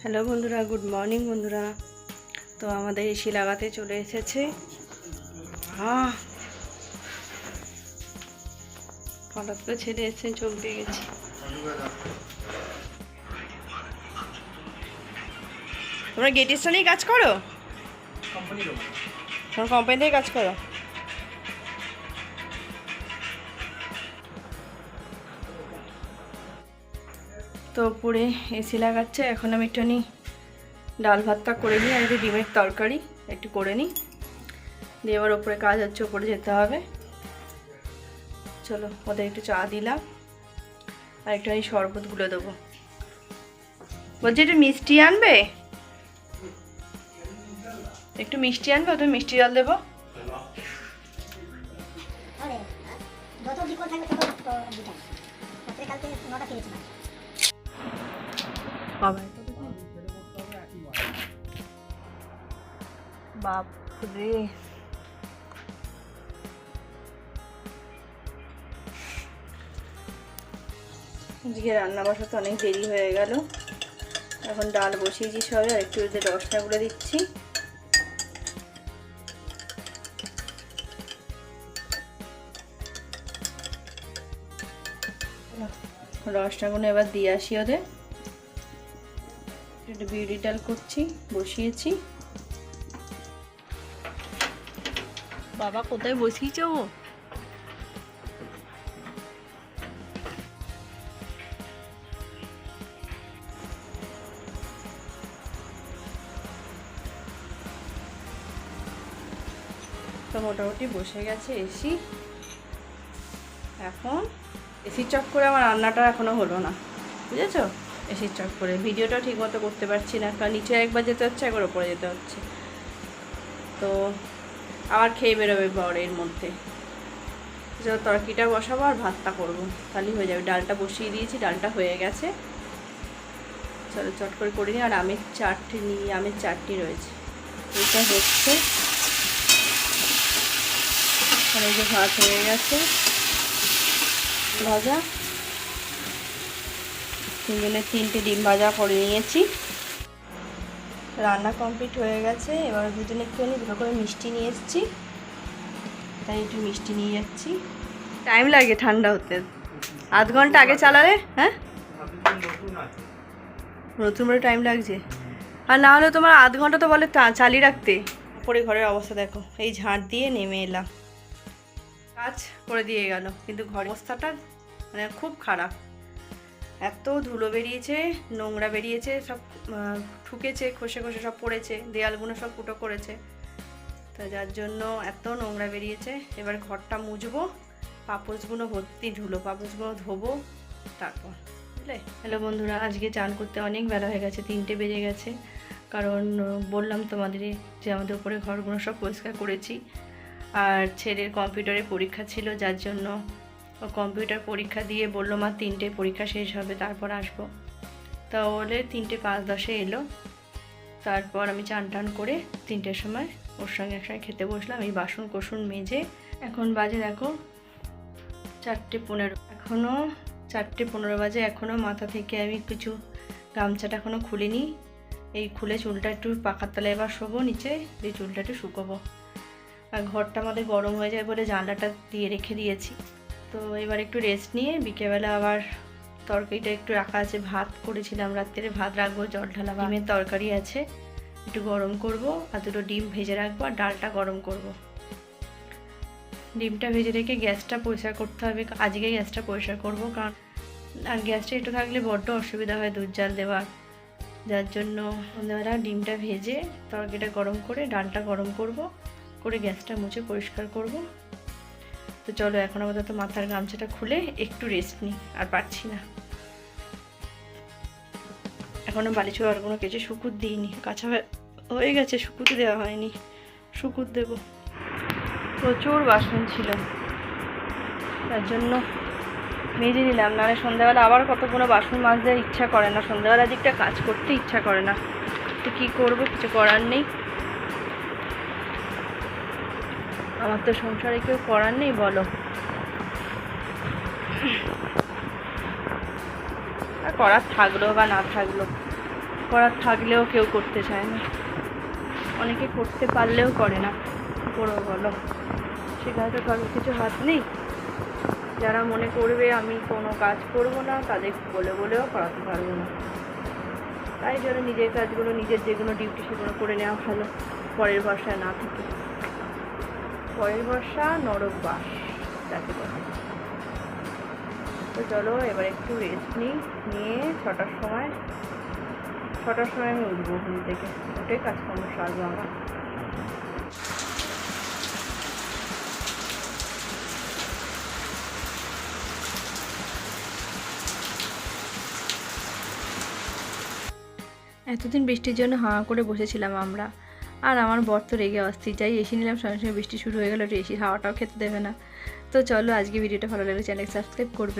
Hello বন্ধুরা good morning বন্ধুরা। তো আমাদের এসি লাগাতে চলে এসেছে। আহ! হঠাৎ করে ছেড়ে এসে চোখ দিয়ে গেছি। তোমরা গেট স্টেশনেই কাজ করো? তোমরা কোম্পানি থেকে কাজ করো? তো উপরে এসি লাগাচ্ছে। এখন আমি একটুখানি ডাল ভাতটা করে নিই আর একটু ডিমের তরকারি, একটু করে নিই। দিয়ে এবার ওপরে কাজ হচ্ছে, ওপরে যেতে হবে। চলো, ওদের একটু চা দিলাম। আর একটুখানি শরবতগুলো দেবো। বলছি, একটু মিষ্টি আনবে? একটু মিষ্টি আনবে, ওদের মিষ্টি জল দেবো। আরে যত বিপদ থাকবে তত রাত্রে কালকে নটা বাপরে আজকে রান্না বসাতে অনেক দেরি হয়ে গেল। এখন ডাল বসিয়েছি সবে, আর একটু রসটা গুলে দিচ্ছি। রসটা গুলো এবার দিয়ে আসি ওদের। একটু বিউটি ডাল করছি, বসিয়েছি। বাবা, কোথায় বসিয়েছ? তো মোটামুটি বসে গেছে এসি এখন এসির চক করে আমার রান্নাটা এখনও হলো না। বুঝেছ? এসির চক করে। ভিডিওটা ঠিক মতো করতে পারছি না, কারণ নিচে একবার যেতে হচ্ছে, একবার ওপরে যেতে হচ্ছে। তো আবার খেয়ে বেরোবে বর এর মধ্যে তরকিটা বসাবো আর ভাতটা করব। তাহলেই হয়ে যাবে। ডালটা বসিয়ে দিয়েছি, ডালটা হয়ে গেছে। চলো চট করে করে নিই। আর আমের চাটনি আমের চাটনি রয়েছে। এটা হচ্ছে ভাত হয়ে গেছে। ভাজা। তিনজনের তিনটে ডিম ভাজা করে নিয়েছি। রান্না কমপ্লিট হয়ে গেছে এবার দুজনে একটুখানি দুটো করে মিষ্টি নিয়ে এসেছি। তাই একটু মিষ্টি নিয়ে যাচ্ছি। টাইম লাগে ঠান্ডা হতে। আধ ঘণ্টা আগে চালালে হ্যাঁ? নতুন করে টাইম লাগছে। আর না হলে তোমার আধ ঘণ্টা তো বলে চালিয়ে রাখতে। পরে ঘরের অবস্থা দেখো এই ঝাঁট দিয়ে নেমে এলাম। কাজ করে দিয়ে গেল কিন্তু ঘরের অবস্থাটা মানে খুব খারাপ। এত ধুলো বেরিয়েছে, নোংরা বেরিয়েছে, সব ঠুকেছে, খসে খসে সব পড়েছে, দেয়ালগুলো সব ফুটো করেছে। তো যার জন্য এত নোংরা বেরিয়েছে। এবার ঘরটা মুছবো, পাপোশগুলো ভর্তি ধুলো, পাপোশগুলো ধোবো, তারপর, বুঝলে? হ্যালো বন্ধুরা, আজকে চান করতে অনেক বেলা হয়ে গেছে, তিনটে বেজে গেছে। কারণ বললাম তোমাদের যে আমাদের উপরে ঘরগুলো সব পরিষ্কার করেছি। আর ছেলের কম্পিউটারে পরীক্ষা ছিল, যার জন্য কম্পিউটার পরীক্ষা দিয়ে বলল, মা, তিনটে পরীক্ষা শেষ হবে, তারপর আসব। তাহলে তিনটে পাঁচ দশে এলো। তারপর আমি চান টান করে তিনটের সময় ওর সঙ্গে একসঙ্গে খেতে বসলাম। এই বাসন কোসন মেজে এখন বাজে দেখো চারটে পনেরো। এখনও চারটে পনেরো বাজে এখনও মাথা থেকে আমি কিছু গামছাটা এখনও খুলিনি। এই খুলে চুলটা একটু পাখার তলায় এবার শোবো, নিচে দিয়ে চুলটা একটু শুকোবো। আর ঘরটা আমাদের গরম হয়ে যায় বলে জানলাটা দিয়ে রেখে দিয়েছি। তো এবার একটু রেস্ট নিয়ে বিকেলবেলা আবার তরকারিটা একটু রাখা আছে। ভাত করেছিলাম রাত্রে, ভাত রাখব, জল ঢালা ডিমের তরকারি আছে, একটু গরম করব আর দুটো ডিম ভেজে রাখব আর ডালটা গরম করব। ডিমটা ভেজে রেখে গ্যাসটা পরিষ্কার করতে হবে। আজকে গ্যাসটা পরিষ্কার করব কারণ আর গ্যাসটা একটু থাকলে বড্ড অসুবিধা হয় দুধ জাল দেওয়ার। যার জন্য সন্ধ্যাবেলা ডিমটা ভেজে তরকারিটা গরম করে, ডালটা গরম করব, করে গ্যাসটা মুছে পরিষ্কার করব। তো চলো, এখন আপাতত মাথার গামছাটা খুলে একটু রেস্ট নিই, আর পারছি না। এখনও বালিশ আর কোনো কিছু শুকুর দিইনি। কাঁচা হয়ে- গেছে শুকুতে দেওয়া হয়নি। শুকুর দেব। প্রচুর বাসন ছিল। তার জন্য মেজে নিলাম, নাহলে সন্ধ্যাবেলা আবার কত কোনো বাসন মাজতে ইচ্ছা করে না। সন্ধ্যাবেলা দিকটা কাজ করতে ইচ্ছা করে না। তো কী করব, কিছু করার নেই। আমার তো সংসারে কেউ করার নেই, বলো। করার থাকল বা না থাকল করার থাকলেও কেউ করতে চায় না। অনেকে করতে পারলেও করে না। করো, বলো। সেখানে তো কারোর কিছু হাত নেই। যারা মনে করবে, আমি কোনো কাজ করব না, তাদের বলে বলেও করাতে পারব না। তাই জন্য নিজের কাজগুলো, নিজের যেগুলো ডিউটি সেগুলো করে নেওয়া ভালো। পরের ভরসায় না থেকে। পরের ভরসা নরক বাস যাকে বলে। তো চলো, এবার একটু রেস্ট নিই, নিয়ে ছটার সময় ছটার সময় আমি উঠবো ঘুম থেকে। উঠে কাজকর্ম সারবো আমার। এতদিন বৃষ্টির জন্য হাঁ করে বসেছিলাম আমরা। আর আমার বর তো রেগে অস্থির। যাই এসে নিলাম, সঙ্গে সঙ্গে বৃষ্টি শুরু হয়ে গেল, একটু এসির হাওয়াটাও খেতে দেবে না। তো চলো, আজকে ভিডিওটা ভালো লাগলে চ্যানেল সাবস্ক্রাইব করবে।